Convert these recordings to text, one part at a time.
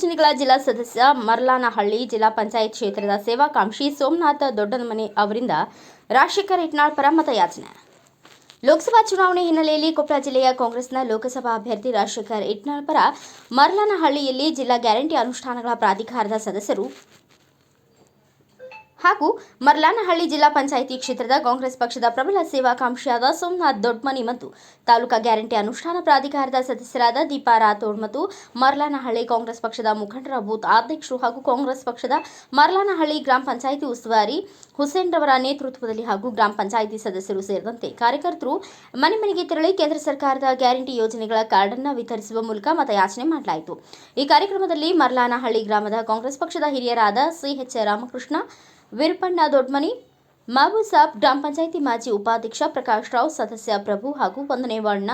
ಶ್ರೀಗಳ ಜಿಲ್ಲಾ ಸದಸ್ಯ ಮರ್ಲಾನಹಳ್ಳಿ ಜಿಲ್ಲಾ ಪಂಚಾಯತ್ ಕ್ಷೇತ್ರದ ಸೇವಾಕಾಂಕ್ಷಿ ಸೋಮನಾಥ ದೊಡ್ಡನಮನೆ ಅವರಿಂದ ರಾಜಶೇಖರ್ ಇಟ್ನಾಳ್ ಪರ ಮತಯಾಚನೆ. ಲೋಕಸಭಾ ಚುನಾವಣೆ ಹಿನ್ನೆಲೆಯಲ್ಲಿ ಕೊಪ್ಪಳ ಜಿಲ್ಲೆಯ ಕಾಂಗ್ರೆಸ್ನ ಲೋಕಸಭಾ ಅಭ್ಯರ್ಥಿ ರಾಜಶೇಖರ್ ಇಟ್ನಾಳ್ ಪರ ಮರ್ಲಾನಹಳ್ಳಿಯಲ್ಲಿ ಜಿಲ್ಲಾ ಗ್ಯಾರಂಟಿ ಅನುಷ್ಠಾನಗಳ ಪ್ರಾಧಿಕಾರದ ಸದಸ್ಯರು ಹಾಗೂ ಮರ್ಲಾನಹಳ್ಳಿ ಜಿಲ್ಲಾ ಪಂಚಾಯಿತಿ ಕ್ಷೇತ್ರದ ಕಾಂಗ್ರೆಸ್ ಪಕ್ಷದ ಪ್ರಬಲ ಸೇವಾಕಾಂಕ್ಷಿಯಾದ ಸೋಮನಾಥ್ ದೊಡ್ಮನಿ ಮತ್ತು ತಾಲೂಕಾ ಗ್ಯಾರಂಟಿ ಅನುಷ್ಠಾನ ಪ್ರಾಧಿಕಾರದ ಸದಸ್ಯರಾದ ದೀಪಾ ರಾಥೋಡ್ ಮತ್ತು ಮರ್ಲಾನಹಳ್ಳಿ ಕಾಂಗ್ರೆಸ್ ಪಕ್ಷದ ಮುಖಂಡರ ಬೂತ್ ಅಧ್ಯಕ್ಷರು ಹಾಗೂ ಕಾಂಗ್ರೆಸ್ ಪಕ್ಷದ ಮರ್ಲಾನಹಳ್ಳಿ ಗ್ರಾಮ ಪಂಚಾಯಿತಿ ಉಸ್ತುವಾರಿ ಹುಸೇನ್ ರವರ ನೇತೃತ್ವದಲ್ಲಿ ಹಾಗೂ ಗ್ರಾಮ ಪಂಚಾಯಿತಿ ಸದಸ್ಯರು ಸೇರಿದಂತೆ ಕಾರ್ಯಕರ್ತರು ಮನೆ ಮನೆಗೆ ತೆರಳಿ ಕೇಂದ್ರ ಸರ್ಕಾರದ ಗ್ಯಾರಂಟಿ ಯೋಜನೆಗಳ ಕಾರ್ಡ್ ಅನ್ನು ವಿತರಿಸುವ ಮೂಲಕ ಮತಯಾಚನೆ ಮಾಡಲಾಯಿತು. ಈ ಕಾರ್ಯಕ್ರಮದಲ್ಲಿ ಮರ್ಲಾನಹಳ್ಳಿ ಗ್ರಾಮದ ಕಾಂಗ್ರೆಸ್ ಪಕ್ಷದ ಹಿರಿಯರಾದ ಸಿಎಚ್ ರಾಮಕೃಷ್ಣ ವೀರಪಣ್ಣ ದೊಡ್ಮನಿ, ಮಹಬೂಬ್ ಗ್ರಾಮ ಪಂಚಾಯಿತಿ ಮಾಜಿ ಉಪಾಧ್ಯಕ್ಷ ಪ್ರಕಾಶ್ ರಾವ್, ಸದಸ್ಯ ಪ್ರಭು ಹಾಗೂ ಒಂದನೇ ವಾರ್ಡ್ನ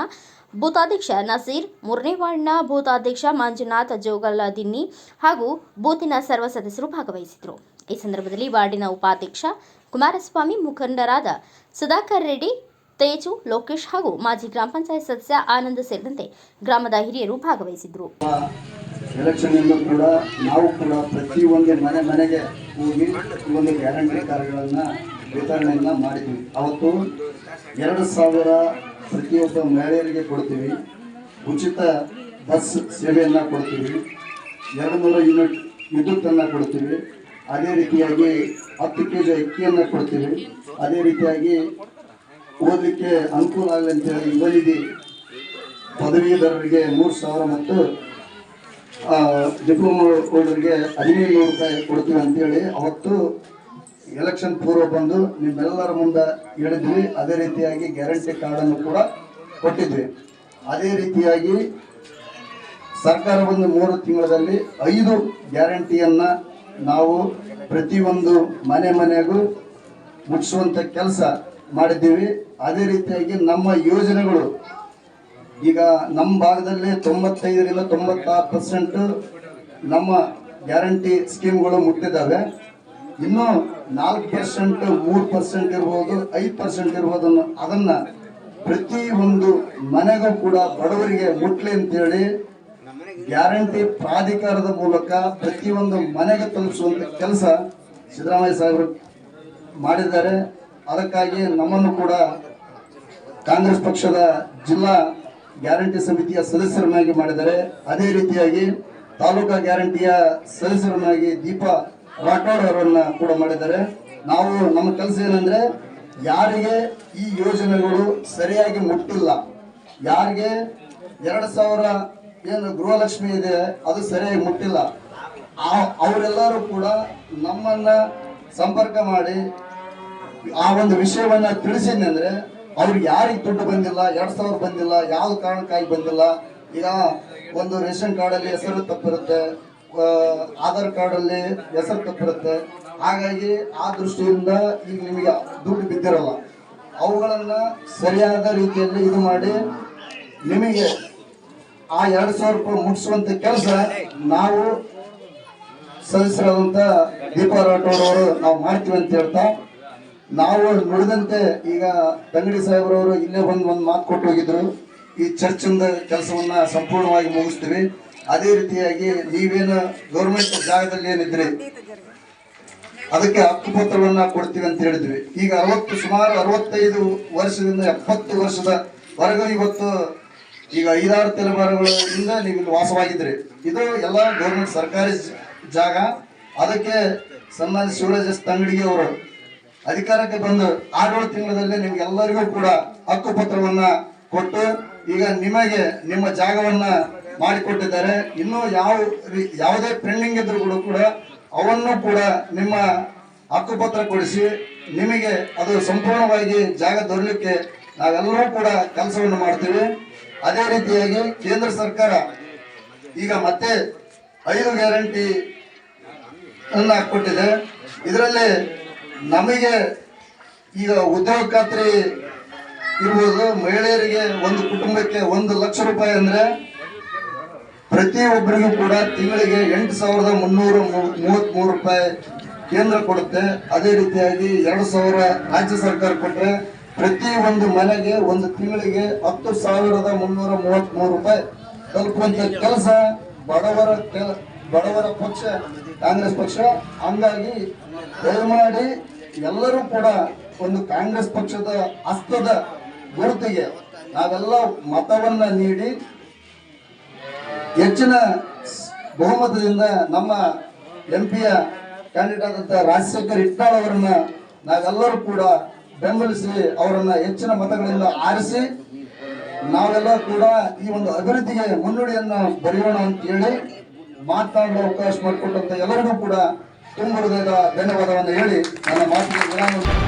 ಭೂತಾಧ್ಯಕ್ಷ ನಸೀರ್ ಮೂರನೇ ವಾರ್ಡ್ನ ಭೂತಾಧ್ಯಕ್ಷ ಮಂಜುನಾಥ್ ಜೋಗಲದಿನ್ನಿ ಹಾಗೂ ಬೂತಿನ ಸರ್ವ ಸದಸ್ಯರು ಭಾಗವಹಿಸಿದರು ಈ ಸಂದರ್ಭದಲ್ಲಿ ವಾರ್ಡಿನ ಉಪಾಧ್ಯಕ್ಷ ಕುಮಾರಸ್ವಾಮಿ, ಮುಖಂಡರಾದ ಸುಧಾಕರ್ ರೆಡ್ಡಿ, ತೇಜು, ಲೋಕೇಶ್ ಹಾಗೂ ಮಾಜಿ ಗ್ರಾಮ ಪಂಚಾಯತ್ ಸದಸ್ಯ ಆನಂದ್ ಸೇರಿದಂತೆ ಗ್ರಾಮದ ಹಿರಿಯರು ಭಾಗವಹಿಸಿದರು ಎಲೆಕ್ಷನ್ ಇಂದ ಕೂಡ ನಾವು ಕೂಡ ಪ್ರತಿಯೊಂದು ಮನೆ ಮನೆಗೆ ಹೋಗಿ ಒಂದು ಗ್ಯಾರಂಟಿ ಕಾರ್ಡ್ಗಳನ್ನು ವಿತರಣೆಯನ್ನು ಮಾಡಿದ್ವಿ. ಅವತ್ತು ಎರಡು ಸಾವಿರ ಪ್ರತಿಯೊಬ್ಬ ಮಹಿಳೆಯರಿಗೆ ಕೊಡ್ತೀವಿ. ಉಚಿತ ಬಸ್ ಸೇವೆಯನ್ನು ಕೊಡ್ತೀವಿ. ಎರಡು ನೂರ ಯೂನಿಟ್ ವಿದ್ಯುತ್ತನ್ನು ಕೊಡ್ತೀವಿ. ಅದೇ ರೀತಿಯಾಗಿ ಹತ್ತು ಕೆ ಜಿ ಅಕ್ಕಿಯನ್ನು ಕೊಡ್ತೀವಿ. ಅದೇ ರೀತಿಯಾಗಿ ಓದಲಿಕ್ಕೆ ಅನುಕೂಲ ಆಗಲಿ ಅಂತೇಳಿ ಯುವನಿಧಿ ಪದವೀಧರರಿಗೆ ಮೂರು ಸಾವಿರ ಮತ್ತು ಡಿಪ್ಲೊಮಾ ಹೋಲ್ಡರ್ಗೆ ಹದಿನೈದು ನೂರು ರೂಪಾಯಿ ಕೊಡ್ತೀವಿ ಅಂತೇಳಿ ಅವತ್ತು ಎಲೆಕ್ಷನ್ ಪೂರ್ವ ಬಂದು ನಿಮ್ಮೆಲ್ಲರ ಮುಂದೆ ಹೇಳಿದ್ವಿ. ಅದೇ ರೀತಿಯಾಗಿ ಗ್ಯಾರಂಟಿ ಕಾರ್ಡನ್ನು ಕೂಡ ಕೊಟ್ಟಿದ್ವಿ. ಅದೇ ರೀತಿಯಾಗಿ ಸರ್ಕಾರ ಬಂದು ಮೂರು ತಿಂಗಳಲ್ಲಿ ಐದು ಗ್ಯಾರಂಟಿಯನ್ನು ನಾವು ಪ್ರತಿಯೊಂದು ಮನೆ ಮನೆಗೂ ಮುಟ್ಟಿಸುವಂಥ ಕೆಲಸ ಮಾಡಿದ್ದೀವಿ. ಅದೇ ರೀತಿಯಾಗಿ ನಮ್ಮ ಯೋಜನೆಗಳು ಈಗ ನಮ್ಮ ಭಾಗದಲ್ಲಿ ತೊಂಬತ್ತೈದರಿಂದ ತೊಂಬತ್ತಾರು ಪರ್ಸೆಂಟ್ ನಮ್ಮ ಗ್ಯಾರಂಟಿ ಸ್ಕೀಮ್ಗಳು ಮುಟ್ಟಿದ್ದಾವೆ. ಇನ್ನು ನಾಲ್ಕು ಪರ್ಸೆಂಟ್ ಮೂರು ಪರ್ಸೆಂಟ್ ಇರ್ಬೋದು, ಐದು ಪರ್ಸೆಂಟ್ ಇರ್ಬೋದು ಅದನ್ನು ಪ್ರತಿ ಒಂದು ಮನೆಗೂ ಕೂಡ ಬಡವರಿಗೆ ಮುಟ್ಲಿ ಅಂತೇಳಿ ಗ್ಯಾರಂಟಿ ಪ್ರಾಧಿಕಾರದ ಮೂಲಕ ಪ್ರತಿಯೊಂದು ಮನೆಗೆ ತಲುಪಿಸುವಂತ ಕೆಲಸ ಸಿದ್ದರಾಮಯ್ಯ ಸಾಹೇಬರು ಮಾಡಿದ್ದಾರೆ. ಅದಕ್ಕಾಗಿ ನಮ್ಮನ್ನು ಕೂಡ ಕಾಂಗ್ರೆಸ್ ಪಕ್ಷದ ಜಿಲ್ಲಾ ಗ್ಯಾರಂಟಿ ಸಮಿತಿಯ ಸದಸ್ಯರನ್ನಾಗಿ ಮಾಡಿದ್ದಾರೆ. ಅದೇ ರೀತಿಯಾಗಿ ತಾಲೂಕಾ ಗ್ಯಾರಂಟಿಯ ಸದಸ್ಯರನ್ನಾಗಿ ದೀಪಾ ರಾಠೋಡ್ ಅವರನ್ನ ಕೂಡ ಮಾಡಿದ್ದಾರೆ. ನಾವು ನಮ್ಮ ಕೆಲಸ ಏನಂದ್ರೆ ಯಾರಿಗೆ ಈ ಯೋಜನೆಗಳು ಸರಿಯಾಗಿ ಮುಟ್ಟಿಲ್ಲ, ಯಾರಿಗೆ ಎರಡು ಸಾವಿರ ಏನು ಗೃಹಲಕ್ಷ್ಮಿ ಇದೆ ಅದು ಸರಿಯಾಗಿ ಮುಟ್ಟಿಲ್ಲ ಅವರೆಲ್ಲರೂ ಕೂಡ ನಮ್ಮನ್ನ ಸಂಪರ್ಕ ಮಾಡಿ ಆ ಒಂದು ವಿಷಯವನ್ನ ತಿಳಿಸಿದ್ನಿ ಅಂದ್ರೆ ಅವ್ರಿಗೆ ಯಾರಿಗೆ ದುಡ್ಡು ಬಂದಿಲ್ಲ, ಎರಡ್ ಸಾವಿರ ಬಂದಿಲ್ಲ, ಯಾವ ಕಾರಣಕ್ಕಾಗಿ ಬಂದಿಲ್ಲ, ಈಗ ಒಂದು ರೇಷನ್ ಕಾರ್ಡ್ ಅಲ್ಲಿ ಹೆಸರು ತಪ್ಪಿರುತ್ತೆ ಆಧಾರ್ ಕಾರ್ಡ್ ಅಲ್ಲಿ ಹೆಸರು ತಪ್ಪಿರುತ್ತೆ. ಹಾಗಾಗಿ ಆ ದೃಷ್ಟಿಯಿಂದ ಈಗ ನಿಮಗೆ ದುಡ್ಡು ಬಿದ್ದಿರಲ್ಲ. ಅವುಗಳನ್ನ ಸರಿಯಾದ ರೀತಿಯಲ್ಲಿ ಇದು ಮಾಡಿ ನಿಮಗೆ ಆ ಎರಡ್ ಸಾವಿರ ರೂಪಾಯಿ ಮುಗಿಸುವಂತ ಕೆಲಸ ನಾವು ರಾಠೋಡ್ ಅವರು ನಾವು ಮಾಡ್ತೀವಿ ಅಂತ ಹೇಳ್ತಾ ನಾವು ನುಡಿದಂತೆ ಈಗ ತಂಗಡಿ ಸಾಹೇಬ್ರವರು ಇಲ್ಲೇ ಬಂದು ಒಂದು ಮಾತು ಕೊಟ್ಟು ಹೋಗಿದ್ರು. ಈ ಚರ್ಚಿಂದ ಕೆಲಸವನ್ನ ಸಂಪೂರ್ಣವಾಗಿ ಮುಗಿಸ್ತೀವಿ. ಅದೇ ರೀತಿಯಾಗಿ ನೀವೇನು ಗೌರ್ಮೆಂಟ್ ಜಾಗದಲ್ಲಿ ಏನಿದ್ರಿ? ಅದಕ್ಕೆ ಹಕ್ಕುಪತ್ರವನ್ನ ಕೊಡ್ತೀವಿ ಅಂತ ಹೇಳಿದ್ವಿ. ಈಗ ಅರವತ್ತು, ಸುಮಾರು ಅರವತ್ತೈದು ವರ್ಷದಿಂದ, ಎಪ್ಪತ್ತು ವರ್ಷದ ವರೆಗೂ ಇವತ್ತು ಈಗ ಐದಾರು ತಲೆಮಾರುಗಳಿಂದ ನೀವು ವಾಸವಾಗಿದ್ರಿ. ಇದು ಎಲ್ಲ ಗೌರ್ಮೆಂಟ್ ಸರ್ಕಾರಿ ಜಾಗ. ಅದಕ್ಕೆ ಸನ್ಮಾನ್ಯ ಶಿವರಾಜ್ ತಂಗಡಿಗೆ ಅವರು ಅಧಿಕಾರಕ್ಕೆ ಬಂದು ಆರೇಳು ತಿಂಗಳಲ್ಲಿ ನಿಮ್ಗೆಲ್ಲರಿಗೂ ಕೂಡ ಹಕ್ಕುಪತ್ರವನ್ನ ಕೊಟ್ಟು ಈಗ ನಿಮಗೆ ನಿಮ್ಮ ಜಾಗವನ್ನ ಮಾಡಿಕೊಟ್ಟಿದ್ದಾರೆ. ಇನ್ನು ಯಾವ ಯಾವುದೇ ಪೆಂಡಿಂಗ್ ಇದ್ರೂ ಕೂಡ ಕೂಡ ಅವನ್ನು ಕೂಡ ನಿಮ್ಮ ಹಕ್ಕುಪತ್ರ ಕೊಡಿಸಿ ನಿಮಗೆ ಅದು ಸಂಪೂರ್ಣವಾಗಿ ಜಾಗ ದೊರಲಿಕ್ಕೆ ನಾವೆಲ್ಲರೂ ಕೂಡ ಕೆಲಸವನ್ನು ಮಾಡ್ತೀವಿ. ಅದೇ ರೀತಿಯಾಗಿ ಕೇಂದ್ರ ಸರ್ಕಾರ ಈಗ ಮತ್ತೆ ಐದು ಗ್ಯಾರಂಟಿ ಅನ್ನ ಕೊಟ್ಟಿದೆ. ಇದರಲ್ಲಿ ನಮಗೆ ಈಗ ಉದ್ಯೋಗ ಖಾತ್ರಿ ಇರ್ಬೋದು, ಮಹಿಳೆಯರಿಗೆ ಒಂದು ಕುಟುಂಬಕ್ಕೆ ಒಂದು ಲಕ್ಷ ರೂಪಾಯಿ ಅಂದ್ರೆ ಪ್ರತಿಯೊಬ್ಬರಿಗೂ ಕೂಡ ತಿಂಗಳಿಗೆ ಎಂಟು ಸಾವಿರದ ಮುನ್ನೂರ ಮೂವತ್ತ್ ಮೂರು ರೂಪಾಯಿ ಕೇಂದ್ರ ಕೊಡುತ್ತೆ. ಅದೇ ರೀತಿಯಾಗಿ ಎರಡು ಸಾವಿರ ರಾಜ್ಯ ಸರ್ಕಾರ ಕೊಟ್ಟರೆ ಪ್ರತಿ ಒಂದು ಮನೆಗೆ ಒಂದು ತಿಂಗಳಿಗೆ ಹತ್ತು ಸಾವಿರದ ಮುನ್ನೂರ ಮೂವತ್ತ್ಮೂರು ರೂಪಾಯಿ. ತಲುಪುವಂತ ಕೆಲಸ ಬಡವರ ಕೆಲ ಬಡವರ ಪಕ್ಷ, ಕಾಂಗ್ರೆಸ್ ಪಕ್ಷ, ಹಂಗಾಗಿ ದಯಮಾಡಿ ಎಲ್ಲರೂ ಕೂಡ ಒಂದು ಕಾಂಗ್ರೆಸ್ ಪಕ್ಷದ ಹಸ್ತದ ಗುರುತಿಗೆ ನಾವೆಲ್ಲ ಮತವನ್ನ ನೀಡಿ ಹೆಚ್ಚಿನ ಬಹುಮತದಿಂದ ನಮ್ಮ ಎಂ ಪಿಯ ಕ್ಯಾಂಡಿಡೇಟ್ ಆದಂತ ರಾಜಶೇಖರ್ ಇಟ್ಟಾಳ್ ಅವರನ್ನ ನಾವೆಲ್ಲರೂ ಕೂಡ ಬೆಂಬಲಿಸಿ ಅವರನ್ನ ಹೆಚ್ಚಿನ ಮತಗಳಿಂದ ಆರಿಸಿ ನಾವೆಲ್ಲ ಕೂಡ ಈ ಒಂದು ಅಭಿವೃದ್ಧಿಗೆ ಮುನ್ನುಡಿಯನ್ನು ಬರೆಯೋಣ ಅಂತ ಹೇಳಿ ಮಾತನಾಡಲು ಅವಕಾಶ ಮಾಡಿಕೊಟ್ಟಂತ ಎಲ್ಲರಿಗೂ ಕೂಡ ತುಂಬ ಹೃದಯದ ಧನ್ಯವಾದವನ್ನು ಹೇಳಿ ನನ್ನ ಮಾತಿಗೆ ವಿರಾಮ